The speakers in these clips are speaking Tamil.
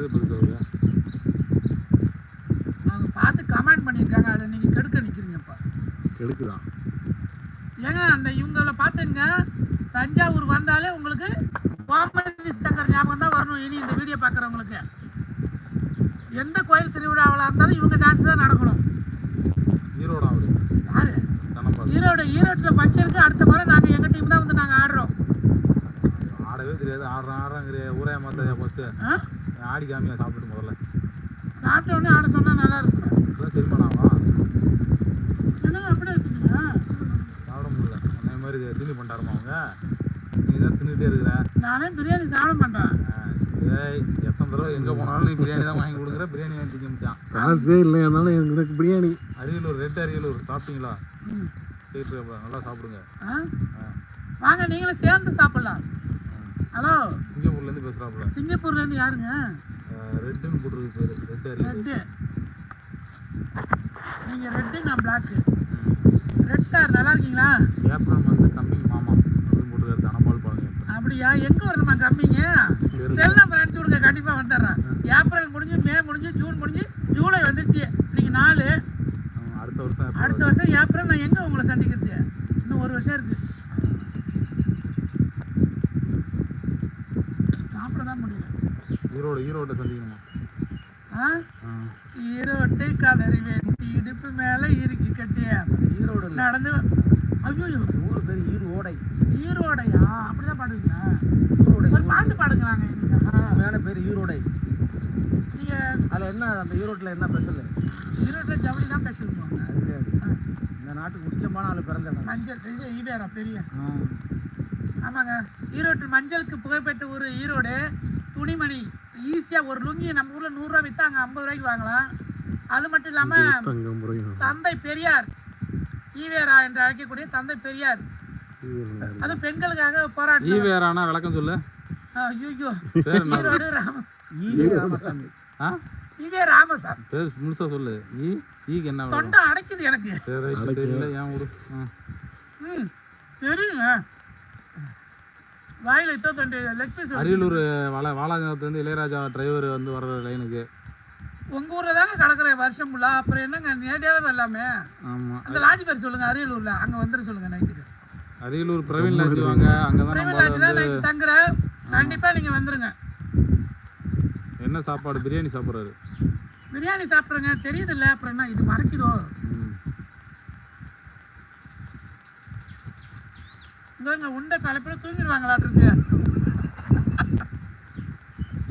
கேட்கறது பதில் சொல்லுங்க அவங்க பார்த்து கமெண்ட் பண்ணியிருக்காங்க அதை நீங்கள் கெடுக்க நிற்கிறீங்கப்பா கெடுக்குதான் ஏங்க அந்த இவங்கள பார்த்துங்க தஞ்சாவூர் வந்தாலே உங்களுக்கு கோமதி சங்கர் ஞாபகம் தான் வரணும் இனி இந்த வீடியோ பார்க்குறவங்களுக்கு எந்த கோயில் திருவிழாவில் இருந்தாலும் இவங்க டான்ஸ் தான் நடக்கணும் ஈரோடு அவரு யாரு ஈரோடு ஈரோட்டில் ஃபங்க்ஷனுக்கு அடுத்த முறை நாங்கள் எங்கள் டீம் தான் வந்து நாங்கள் ஆடுறோம் ஆடவே தெரியாது ஆடுறான் ஆடுறாங்கிற ஊரே மாத்த ஃபஸ்ட்டு ஆடி காமியா சாப்பிட்டு முதல்ல. சாப்பிட்ட உடனே ஆட சொன்னால் நல்லா இருக்கும் இப்பதான் செரிமானாவா அப்படியே இருக்கீங்க சாப்பிட முடியல. அதே மாதிரி திணி பண்ணிட்டாருமா அவங்க? நீ தான் தின்னுட்டே இருக்கிற? நானே பிரியாணி சாப்பிட மாட்டேன். ஏய் எத்தனை தடவை எங்கே போனாலும் நீ பிரியாணி தான் வாங்கி கொடுக்குற? பிரியாணி வாங்கி திங்க முடிச்சான் காசே இல்லை அதனால எனக்கு பிரியாணி. அரியலூர் ரெட் அரியலூர் சாப்பிட்டீங்களா? ம். கேட்டு நல்லா சாப்பிடுங்க. ஆ? ஆ. வாங்க நீங்களும் சேர்ந்து சாப்பிடலாம். ஹலோ சிங்கப்பூர்லேருந்து பேசுகிறாப்புல சிங்கப்பூர்லேருந்து யாருங்க? ரெட்டுன்னு போட்டுருக்கு பேர். Red Ariyalur red. நீங்கள் ரெட்டு நான் பிளாக்கு ரெட் சார் நல்லா இருக்கீங்களா? ஏப்ரல் மந்த் கம்மிங் மாமா அப்படின்னு போட்டுருக்காரு தனபால் பாருங்க அப்படியா? எங்கே வரணுமா கம்மிங்க செல் நம்பர் அனுப்பிச்சு விடுங்க கண்டிப்பாக வந்துடுறேன். ஏப்ரல் முடிஞ்சு மே முடிஞ்சு ஜூன் முடிஞ்சு ஜூலை வந்துருச்சு. இன்னைக்கு நாலு. அடுத்த வருஷம் அடுத்த வருஷம் ஏப்ரல் நான் எங்கே உங்களை சந்திக்கிறது? இன்னும் ஒரு வருஷம் இருக்கு சாப்பிட தான் முடியல ஈரோடு ஈரோட்டை சந்திக்கணுமா ஆ? ஈரோட்டு கதறி வெட்டி இடுப்பு மேல இறுக்கி கட்டிய. ஈரோடு நடந்து ஐயோ ஊர் பேர் ஈரோடை. ஈரோடையா? அப்படிதான் பாடுவீங்களா? ஈரோடை. ஒரு பாட்டு பாடுங்களாங்க உண்மையான பேர் ஈரோடை. நீங்க அதில் என்ன அந்த ஈரோட்டில் என்ன ஸ்பெஷல்? ஈரோட்டில் ஜவுளி தான் பேசிருப்போம் அது இந்த நாட்டுக்கு உச்சமான ஆள் பிறந்தவன் மஞ்சள் ஈவேரா பெரிய. ஆமாங்க. ஈரோட்டு மஞ்சளுக்கு புகழ்பெற்ற ஊர் ஈரோடு துணிமணி. ஈஸியாக ஒரு லுங்கி நம்ம ஊரில் நூறுரூவா விற்றா அங்கே ஐம்பது ரூபாய்க்கு வாங்கலாம். அது மட்டும் இல்லாமல் தந்தை பெரியார் ஈவேரா என்று அழைக்கக்கூடிய தந்தை பெரியார். அது பெண்களுக்காக போராட்டம். ஈவேரானா விளக்கம் சொல்லு. ஐயோ. Erode Rama E V Ramasamy. ஆ? E V Ramasamy. பேர் முழுசா சொல்லு. ஈ ஈக்கு என்ன தொண்டை அடைக்குது எனக்கு. சரி தெரியல ஏன் விடு ஆ. ம் தெரியுங்க. வாயில இத்தோ லெக் பீஸ் அரியலூர் வாழ வாலாஜாத்துலேருந்து இளையராஜா டிரைவர் வந்து வர்ற லைனுக்கு உங்க ஊர்ல தாங்க கிடக்குற வருஷம் ஃபுல்லா அப்புறம் என்னங்க நேரடியாவே வரலாமே? ஆமாம் அந்த லாட்ஜ் பேர் சொல்லுங்க அரியலூர்ல. அங்க வந்துட சொல்லுங்க நைட்டுக்கு அரியலூர் பிரவீன் லாட்ஜ் வாங்க. அங்கே தான் நம்ம லாட்ஜ் தான் நைட்டு தங்குற. கண்டிப்பா நீங்க வந்துருங்க. என்ன சாப்பாடு? பிரியாணி சாப்பிட்றாரு. பிரியாணி சாப்பிடுங்க தெரியுது இல்ல. அப்புறம் என்ன இது மறைக்குதோ? இங்க உண்டை கலப்பில தூங்கிடுவாங்களாட்டு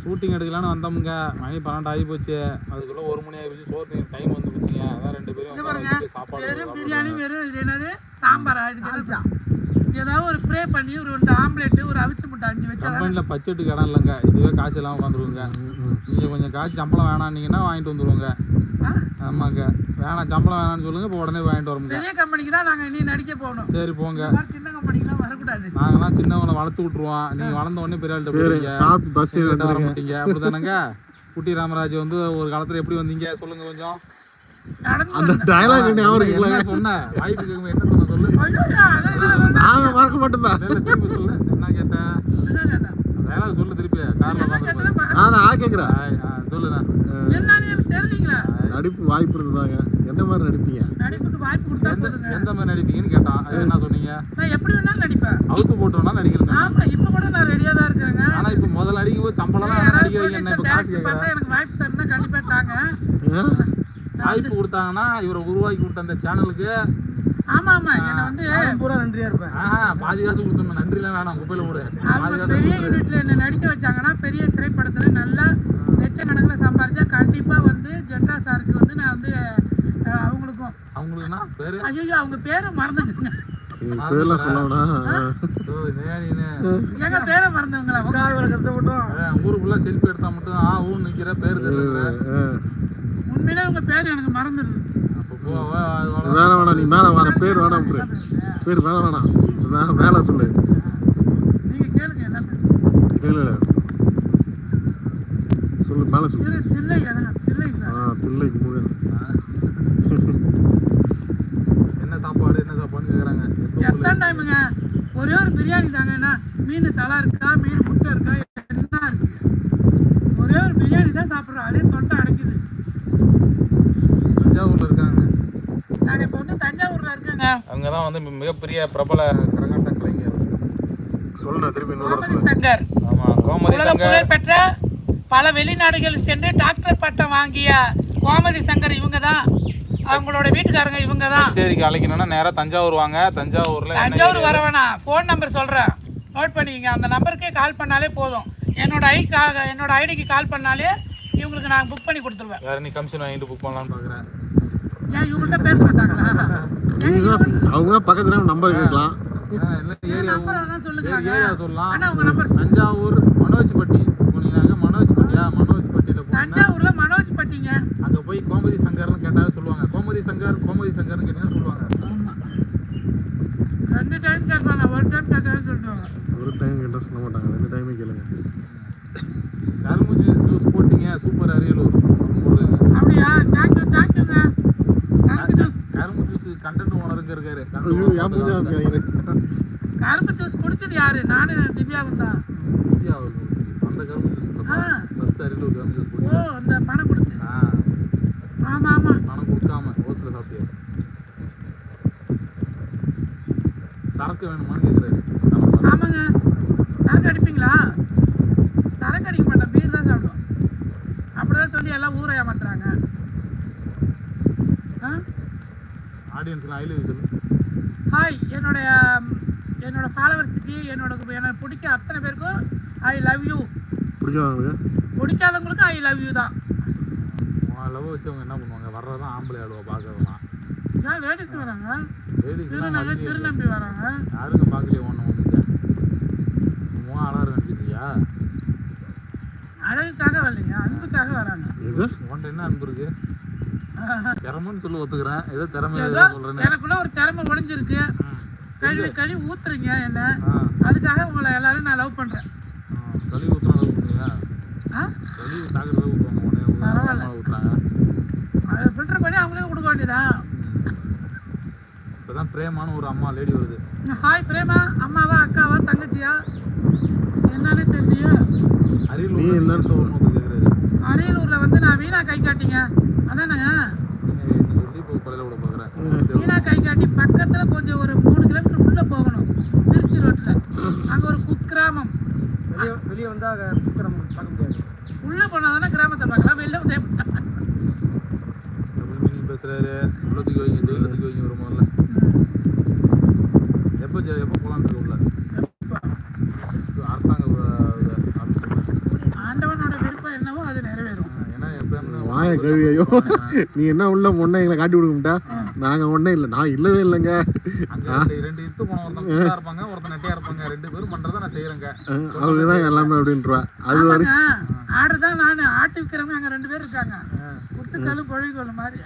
ஷூட்டிங் எடுக்கலான்னு வந்தோமுங்க. மணி பன்னெண்டு ஆகி போச்சு. அதுக்குள்ளே ஒரு மணி ஆகி போச்சு. சோறு டைம் வந்து போச்சுங்க. அதான் ரெண்டு பேரும் சாப்பாடு வெறும். பிரியாணி வெறும் இது என்னது? சாம்பாரா? இதுக்கு என்ன? ஏதாவது ஒரு ப்ரே பண்ணி ஒரு ரெண்டு ஆம்லெட் ஒரு அவிச்சு முட்டை அஞ்சு வச்சா கம்பெனியில் பட்ஜெட்டுக்கு இடம் இல்லைங்க. இதுவே காசு எல்லாம் உட்காந்துருவோங்க. நீங்கள் கொஞ்சம் காசு சம்பளம் வேணான்னீங்கன்னா வாங்கிட்டு வந்துருவோங்க. ஆ? ஆமாங்க. வேணாம் சம்பளம் வேணாம்னு சொல்லுங்க இப்போ உடனே வாங்கிட்டு வரோமுங்க பெரிய கம்பெனிக்கு தான் நாங்க இனி நடிக்க போகணும். சரி போங்க. இந்த மாதிரி சின்ன கம்பெனிக்கெல்லாம் வரக்கூடாது. நாங்களாம் சின்னவங்களை வளர்த்து விட்ருவோம் நீங்கள் வளர்ந்த உடனே பெரிய ஆள்கிட்ட போயிருங்க சாப்பிட்டு பஸ் வர வந்துருங்க. மாட்டீங்க. அப்படிதானங்க குட்டி ராமராஜ் வந்து ஒரு காலத்துல எப்படி வந்தீங்க? சொல்லுங்க கொஞ்சம். அந்த வந்தேன். டயலாக் ஞாபகம் என்ன இருக்குல்ல சொன்ன? வாய்ப்பு கேட்கும் என்ன சொன்ன சொல்லு. சொன்னேன்? நாங்க மறக்க மாட்டோமே இல்ல, திருப்பி சொல்லு. என்ன கேட்டேன்? டயலாக் சொல்லு திருப்பி. கார்ல நான் ஆ கேக்குறேன் சொல்லுண்ணா. நடிப்பு வாய்ப்பு இருந்ததாங்க. எந்த மாதிரி நடிப்பீங்க? நடிப்புக்கு வாய்ப்பு கொடுத்தா எந்த போதுங்க. எந்த மாதிரி நடிப்பீங்கன்னு கேட்டான் அது என்ன சொன்னீங்க? நான் எப்படி வேணாலும் நடிப்பேன். அவுத்து போட்டோம்னா நடிக்கிறேன் ஆமா இப்ப கூட நான் ரெடியா தான் இருக்கிறேங்க ஆனா இப்ப முதல்ல அடிக்கும் போது சம்பளம் நடிக்க வைங்க என்ன இப்ப காசு கேட்கறேன் எனக்கு வாய்ப்பு தரணும் கண்டிப்பா தாங்க? வாய்ப்பு கொடுத்தாங்கன்னா இவரை உருவாக்கி கொடுத்த அந்த சேனலுக்கு ஆமா ஆமா. என்ன வந்து பூரா நன்றியா இருப்பேன். ஆஹா பாதி காசு கொடுத்தோம் நன்றிலாம் வேணாம் குப்பையில விடு பெரிய. யூனிட்ல என்ன நடிக்க வச்சாங்கன்னா பெரிய திரைப்படத்துல நல்லா லட்சக்கணக்கில் சம்பாரிச்சா கண்டிப்பா வந்து ஜெட்டா சாருக்கு வந்து நான் வந்து அவங்களுக்கும். அவங்களுக்குன்னா பேரு? ஐயோ அவங்க பேரை மறந்துட்டுங்க. என் பேர்லாம் சொல்லணும்னா. எங்க பேரை மறந்தவங்களா? இவ்வளோ கஷ்டப்பட்டோம் ஊருக்குள்ள செல்ஃபி எடுத்தா மட்டும் ஆ ஊன்னு நிக்கிற பேர் தெரியல. உண்மையிலே உங்க பேர் எனக்கு மறந்துடுது. அப்போ போ, வா, வா, வா. வேணாம் வேணாம் நீ மேல வர பேர் வேணாம். பேர் வேணாம். வேணாம் மேல சொல்லு. நீங்க கேளுங்க என்ன பேர் இல்ல இல்ல மேல சொல்லு. தில்லைக்கு முருகன் என்ன சாப்பாடு என்ன சாப்பாடுன்னு கேக்குறாங்க. எப்போ எத்தனை டைமுங்க ஒரே ஒரு பிரியாணி தாங்க. என்ன? மீன் தலை இருக்கா? மீன் முட்டை இருக்கா? என்ன இருக்கு? ஒரே ஒரு பிரியாணி தான் சாப்பிட்றோம். அதே தொண்டை அடைக்குது. தஞ்சாவூர்ல இருக்காங்க. நாங்கள் இப்போ வந்து தஞ்சாவூரில் இருக்கேங்க. அவங்க தான் வந்து மிகப்பெரிய பிரபல கரகாட்ட கலைஞர் சொல்லுண்ணா திருப்பி கோமதி சங்கர். ஆமா கோமதி சங்கர். பல வெளிநாடுகள் சென்று டாக்டர் பட்டம் வாங்கிய கோமதி சங்கர் இவங்க தான் அவங்களோட வீட்டுக்காரங்க இவங்க தான் சரிக்கு அழைக்கணும்னா நேரா தஞ்சாவூர் வாங்க. தஞ்சாவூர்ல என்ன தஞ்சாவூர் area? வர வேணாம் ஃபோன் நம்பர் சொல்கிறேன் நோட் பண்ணிக்கங்க. அந்த நம்பருக்கே கால் பண்ணாலே போதும். என்னோட ஐ கா என்னோட ஐடிக்கு கால் பண்ணாலே இவங்களுக்கு நான் புக் பண்ணி கொடுத்துருவேன். வேற நீ கமிஷன் வாங்கிட்டு புக் பண்ணலாம்னு பாக்குறேன். ஏன் இவங்கள்ட்ட பேச மாட்டாங்களா? அவங்க பக்கத்துல நம்பர் கேட்கலாம் ஏரியா சொல்லலாம். அண்ணா உங்க நம்பர் தஞ்சாவூர் மனோஜ்பட்டி. மனோஜ்பட்டியா மனோஜ்பட்டியில தஞ்சாவூர்ல மனோஜ் பட்டிங்க அங்க போய் கோமதி சங்கர்னு கேட்டாவே சொல்லுவாங்க கோமதி சங்கர் கோமதி சங்கர்னு கேட்டீங்கன்னா சொல்லுவாங்க ரெண்டு டைம் கேட்பாங்க ஒரு டைம் கேட்டாலே சொல்லுவாங்க ஒரு டைம் கேட்டால் சொல்ல மாட்டாங்க ரெண்டு டைமே கேளுங்க கரும்புஜி ஜூஸ் போட்டீங்க சூப்பர் அரியலூர் அப்படின்னு போடுங்க. அப்படியா தேங்க்யூ தேங்க்யூங்க கரும்பு ஜூஸ் கரும்பு ஜூஸ் கண்டென்ட் ஓனருங்க இருக்காரு ஐயோ ஏன் பூஜா இருக்காங்க கரும்பு ஜூஸ் குடிச்சது யாரு நானு திவ்யாவும் தான் இந்தியா அந்த கரும்பு ஜூஸ் ஆ. ஃபர்ஸ்ட் அரியலூர் கரும்பு ஜூஸ் ஓ போட்டீங்க அந்த பணம் கொடுத்து ஆ ஆமா ஆமா பணம் கொடுக்காம ஓசில் சாப்பிட்டியா சரக்கு வேணுமான்னு கேட்குறாரு ஆமாங்க சரக்கு அடிப்பீங்களா சரக்கு அடிக்க மாட்டேன் பீர் தான் சாப்பிடுவோம் அப்படிதான் சொல்லி எல்லாம் ஊரை ஏமாத்துறாங்க ஆ ஆடியன்ஸ்க்கு ஐ லவ் சொல்லு ஹாய் என்னுடைய என்னோட ஃபாலோவர்ஸுக்கு என்னோட எனக்கு பிடிக்க அத்தனை பேருக்கும் ஐ லவ் யூ பிடிக்காதவங்களுக்கு பிடிக்காதவங்களுக்கு ஐ லவ் யூ தான். லவ் வச்சவங்க என்ன பண்ணுவாங்க? வர்றதான் ஆம்பளை ஆளுவா பார்க்கறதுலாம் ஏன் லேடிஸ் வராங்க? லேடிஸ் திருநங்கை திருநம்பி வராங்க. யாருங்க பார்க்கலையே ஒன்று ஒன்றுங்க உன் அழகாக நினச்சிக்கிறியா அழகுக்காக வரலைங்க அன்புக்காக வராங்க. இது உன்ட்ட என்ன அன்பு இருக்கு? திறமைன்னு சொல்லி ஒத்துக்கிறேன். ஏதோ திறமை ஏதோ சொல்கிறேன்னு எனக்குள்ள ஒரு திறமை ஒளிஞ்சிருக்கு கழுவி கழுவி ஊத்துறீங்க என்ன? அதுக்காக உங்களை எல்லாரும் நான் லவ் பண்றேன். கழுவி ஊற்றுனா லவ் பண்ணுவியா ஆ? கழுவி சாகிற லவ் உடனே பரவாயில்ல. ஊற்றுறாங்க அதை ஃபில்டர் பண்ணி அவங்களே கொடுக்க வேண்டியதான் இப்போ தான் பிரேமான ஒரு அம்மா லேடி வருது. ஹாய் பிரேமா. அம்மாவா அக்காவா தங்கச்சியா? என்னன்னு தெரியலையே அரியலூர் நீ என்னன்னு சொல்லணும் அரியலூர்ல வந்து நான் வீணா கை காட்டிங்க அதானங்க நீ சொல்லி இப்போ கொலையில் விட பார்க்குறேன் வீணா கை காட்டி பக்கத்துல கொஞ்சம் ஒரு மூணு கிலோமீட்டர் உள்ள போகணும் திருச்சி ரோட்ல அங்க ஒரு குக்கிராமம் வெளியே வெளியே வந்தா புத்திரம் பார்க்க முடியாது உள்ள போனா தானே கிராமத்தை பார்க்கலாம் வெளில வந்து டபுள் மீனிங் பேசுகிறாரு உள்ள தூக்கி வைங்க ஜெயிலில் தூக்கி வைங்க ஒரு முதல்ல எப்போ ஜெ- எப்போ போகலான்னு இருக்க உள்ள இது அரசாங்க ஆஃபீஸ் ஆண்டவனோட விருப்பம் என்னவோ அது நிறைவேறும் ஏன்னா எப்போ என்ன வாய கழுவி ஐயோ நீ என்ன உள்ள பொண்ணை எங்களை காட்டி விடுங்கட்டா நாங்க ஒண்ணே இல்லை. நான் இல்லவே இல்லைங்க. அங்க ரெண்டு ரெண்டு இத்து போன ஒருத்தன் குண்டா இருப்பாங்க ஒருத்தன் நெட்டையா இருப்பாங்க. ரெண்டு பேரும் பண்றதை நான் செய்யறேங்க அவங்க தான் எல்லாமே அப்படின்றா. அது வரை ஆமாங்க ஆடு தான் நான். ஆட்டு விற்கிறவங்க அங்க ரெண்டு பேர் இருக்காங்க. குத்துக்கல்லு பொழிகோல் மாதிரி.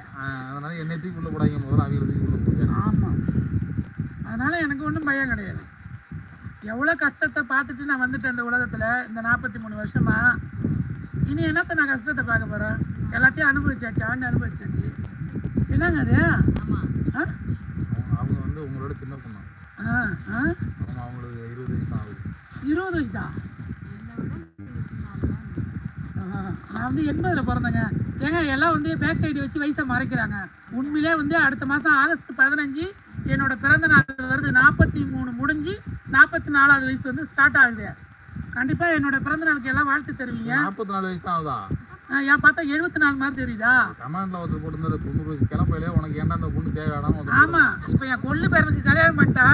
அதனால என்னை தூக்கி உள்ள போடாங்க முதல்ல அவங்க தூக்கி உள்ள போடுங்க ஆமா. அதனால எனக்கு ஒன்றும் பயம் கிடையாது. எவ்வளோ கஷ்டத்தை பார்த்துட்டு நான் வந்துட்டேன் இந்த உலகத்துல. இந்த நாற்பத்தி மூணு வருஷமா. இனி என்னத்த நான் கஷ்டத்தை பார்க்க போறேன்? எல்லாத்தையும் அனுபவிச்சாச்சு ஆண்டு அனுபவிச்சாச்சு. என்னங்க அது? ஆ? அவங்க- வந்து உங்களோட சின்ன பொண்ணு. அவங்களுக்கு இருபது வயசு தான் ஆகுது. இருபது வயசா? ஆஹா. நான் வந்து எண்பதுல பிறந்தேங்க. ஏங்க எல்லாம் வந்து பேக் ஐடி வச்சு வயசை மறைக்கிறாங்க. உண்மையிலே வந்து அடுத்த மாதம் ஆகஸ்ட் பதினஞ்சு என்னோட பிறந்த நாள் வருது நாற்பத்தி மூணு முடிஞ்சு நாற்பத்தி நாலாவது வயசு வந்து ஸ்டார்ட் ஆகுது. கண்டிப்பாக என்னோட பிறந்த நாளுக்கு எல்லாம் வாழ்த்து தருவீங்க. நாற்பத்தி நாலு வயசு ஆகுதா? ஏன் பார்த்தா எழுபத்தி நாலு மாதிரி தெரியுதா? கமாண்ட்ல ஒருத்தர் போட்டிருந்தாரு தொண்ணூறு வயசு கிளப்பையிலே உனக்கு ஏன்டா அந்த பொண்ணு தேவையான ஆமா. இப்போ என் கொள்ளு பேரனுக்கு கல்யாணம் பண்ணிட்டா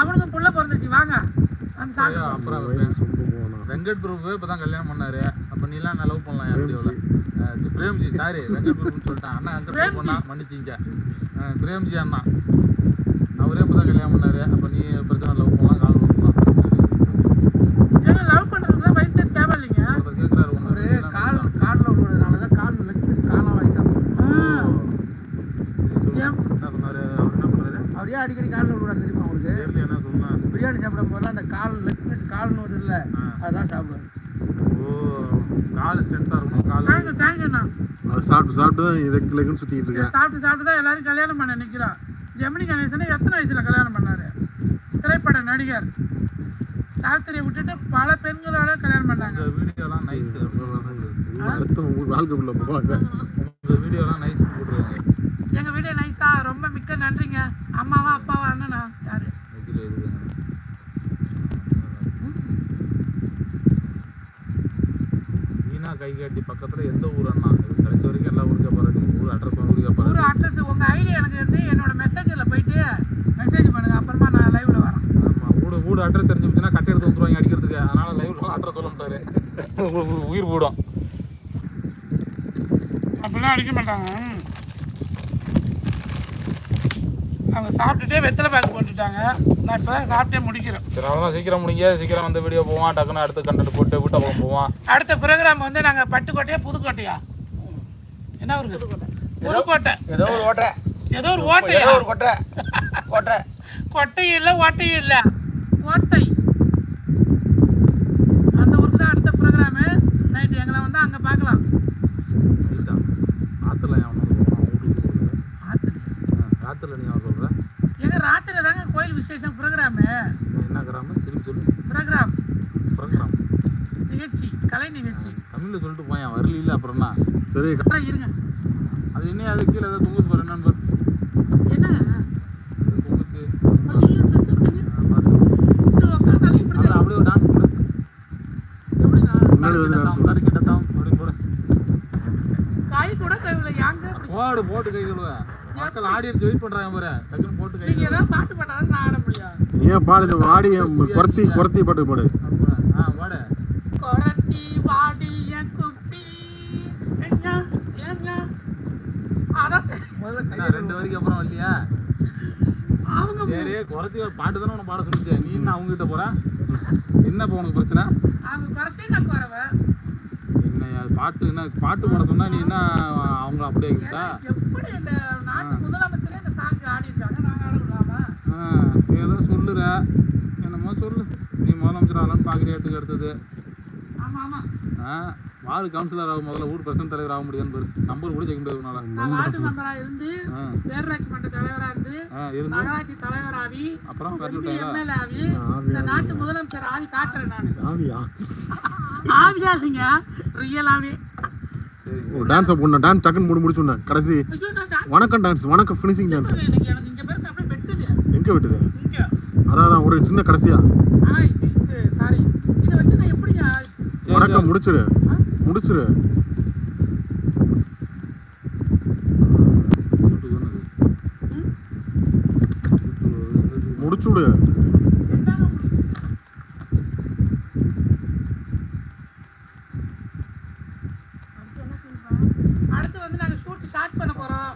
அவனுக்கும் புள்ள பிறந்துச்சு. வாங்க. போட்டிருந்தாரு. அப்புறம் வெங்கட் பிரபு இப்போ தான் கல்யாணம் பண்ணாரு. அப்போ நீலாம் லவ் பண்ணலாம் என் வீடியோவில் பிரேம்ஜி. சாரி வெங்கட் பிரபுன்னு சொல்லிட்டேன். அண்ணா அந்த. பண்ணா மன்னிச்சிங்க. பிரேம்ஜி அண்ணா. அவரே இப்போ தான் கல்யாணம் பண்ணாரு. அப்போ நீ பிரச்சனை லவ் பண்ணலாம் கால் பண்ணலாம் ஏன்னா லவ் பண்ணுறதுக்குலாம் வயசு தேவை இல்லைங்க ஒருத்தர் கேட்குறாரு ஒரு கால் காலில் விடுறதுனால தான் கால் லெஃப்ட் காலாக வாங்கிட்டான் ஆ. என்ன சொன்னாரு அவர் என்ன பண்ணாரு அவர் ஏன் அடிக்கடி காலில் விடுறாரு தெரியுமா தெரியல என்ன சொன்னா? பிரியாணி சாப்பிட போதெல்லாம் அந்த கால் லெஃப்ட் கால்னு வருது இல்லை ஆ. அதான் சாப்பிடுவார் ஓ கால் ஸ்ட்ரென்த்தாக இருக்கணும் கால். தேங்க்யூ தேங்க்யூண்ணா அது சாப்பிட்டு சாப்பிட்டு தான் லெக் லெக்குன்னு சுத்திட்டு இருக்கேன். சாப்பிட்டு சாப்பிட்டு தான் எல்லாரும் கல்யாணம் பண்ண நிற்கிறான் ஜெமினி கணேசனை எத்தனை வயசுல கல்யாணம் பண்ணாரு? திரைப்பட நடிகர். சாஸ்திரியை விட்டுட்டு பல பெண்களோட கல்யாணம் பண்ணாங்க. வீடியோலாம் நைஸ் அடுத்த அடுத்த உங்க வாழ்க்கைக்குள்ள போவாங்க. உங்க வீடியோலாம் நைஸ் போட்டுருவாங்க. எங்க வீடியோ நைஸா ரொம்ப மிக்க நன்றிங்க. அம்மாவா அப்பாவா அண்ணனா? யாரு? வீணா கை காட்டி பக்கத்துல எந்த ஊர் அண்ணா? கடைசி வரைக்கும் எல்லா ஊருக்கே போறாடி ஊர் அட்ரஸ் ஊருக்கே ஒரு போறாடி அட்ரஸ் உங்க ஐடி எனக்கு வந்து என்னோட மெசேஜ்ல போயிட்டு மெசேஜ் பண்ணுங்க. அப்புறமா நான் லைவ்ல வரேன். ஆமா வீடு வீடு அட்ரஸ் தெரிஞ்சு போச்சுன்னா கட்டை எடுத்து வந்துருவாங்க அடிக்கிறதுக்கு. அதனால லைவ்ல அட்ரஸ் சொல்ல மாட்டாரு. உயிர் போடும் அப்படிலாம் அடிக்க மாட்டாங்க. அவங்க சாப்பிட்டுட்டே வெத்தலை பேக் போட்டுட்டாங்க. நான் இப்போ தான் சாப்பிட்டே முடிக்கிறேன் சரி அவ்வளோதான் சீக்கிரம் முடிங்க. சீக்கிரம் வந்து வீடியோ போவான். டக்குன்னு அடுத்து கண்டென்ட் போட்டு வீட்டை பக்கம் போவான். அடுத்த ப்ரோக்ராம் வந்து நாங்கள் பட்டுக்கோட்டையா புதுக்கோட்டையா? என்ன ஊருக்கு புதுக்கோட்டை. ஏதோ ஒரு ஓட்டை. ஏதோ ஒரு ஓட்டையா? ஏதோ ஒரு கொட்டை. கொட்டை. கொட்டையும் இல்லை ஓட்டையும் இல்லை. கோட்டை அந்த ஊருக்கு தான் அடுத்த ப்ரோக்ராமு நைட்டு எங்களை வந்து அங்கே பார்க்கலாம் ரைட்டா ஆற்றுல அவன் வீட்டுக்கு ஆத்துல. ஆற்றுல நீ அவன் சொல்கிற எங்க ராத்திரி தாங்க கோயில் விசேஷம் ப்ரோக்ராமு என்ன கிராமம் திரும்பி சொல்லு ப்ரோக்ராம் புறக்கிறாம் நிகழ்ச்சி கலை தமிழில் சொல்லிட்டு போயேன். வரல இல்லை அப்புறம் என்ன சரி அப்புறம் இருங்க. அது இன்னும் அது கீழே ஏதோ தொங்குது பாரு என்னன்னு பாரு. தொங்குச்சு. அப்படியே ஒரு டான்ஸ் போடு. நான் அப்படி போடு. கை கூட கைவில யாங்க? போடு போட்டு கை கழுவ மக்கள் ஆடியன்ஸ் வெயிட் பண்றாங்க பாரு. டக்குன்னு போட்டு கை நீங்க. ஏதாவது பாட்டு நான் ஆட முடியும். ஏன் பாடு வாடி குறத்தி குறத்தி பாட்டு பாடு. ஆ பாடு அதான் என்ன, ரெண்டு வரைக்கும் அப்புறம் வரலையா அவங்க சரி குறைச்சி ஒரு பாட்டு தானே உனக்கு பாட சொல்லிச்சு. நீ என்ன அவங்க கிட்ட போற? என்ன இப்போ உனக்கு பிரச்சனை? அவங்க குரத்தி நான் குறவன் என்ன பாட்டு என்ன பாட்டு பாட சொன்னா நீ என்ன அவங்க அப்படியே கிட்டா? எப்படி இந்த நாட்டு முதலமைச்சரே இந்த சாங் ஆடி இருக்காங்க நாங்க ஆட விடாம. ஏதோ சொல்லுற. என்னமோ சொல்லு. நீ முதலமைச்சர் ஆகலான்னு அடுத்தது ஆமா ஆ வார்டு கவுன்சிலர் ஆக முதல்ல ஊர் பிரசிடன்ட் தலைவர் ஆக முடியாதுன்னு பாரு. நம்பர் கூட ஜெயிக்க முடியாது நான் வார்டு மெம்பரா இருந்து பேரூராட்சி மன்ற தலைவரா இருந்து நகராட்சி தலைவராகி அப்புறம் எம்பி வரல எம்எல்ஏ ஆகி இந்த நாட்டு முதலமைச்சர் ஆகி காட்டுறேன் நான். ஆவியா? ஆவியா இல்லைங்க ரியலாவே சரி. டான்ஸை போடணும். டான்ஸ் டக்குன்னு முடி முடிச்சு விடணும். கடைசி. வணக்கம் டான்ஸ் வணக்கம் ஃபினிஷிங் டான்ஸ் பண்றேன். எனக்கு எனக்கு இங்க பாருங்க அப்படியே வெட்டுது. எங்க விட்டுது? அதான் ஒரு சின்ன கடைசியா ஆனா இது சாரி இதை வச்சு நான் எப்படிங்க சரி, வணக்கம் முடிச்சிரு முடிச்சிரு வீட்டுக்கு வந்தது. ம்? வீட்டுக்கு வந்தது. முடிச்சு விடு என்னங்க முடியும்? அடுத்து என்ன செய்யலாம்? அடுத்து வந்து நாங்க ஷூட் ஸ்டார்ட் பண்ண போறோம்?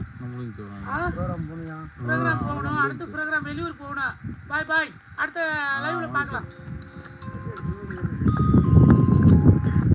ப்ரோக்ராம் போனியா ப்ரோக்ராம் போகணும் அடுத்த ப்ரோக்ராம் வெளியூர் போகணும் பாய் பாய்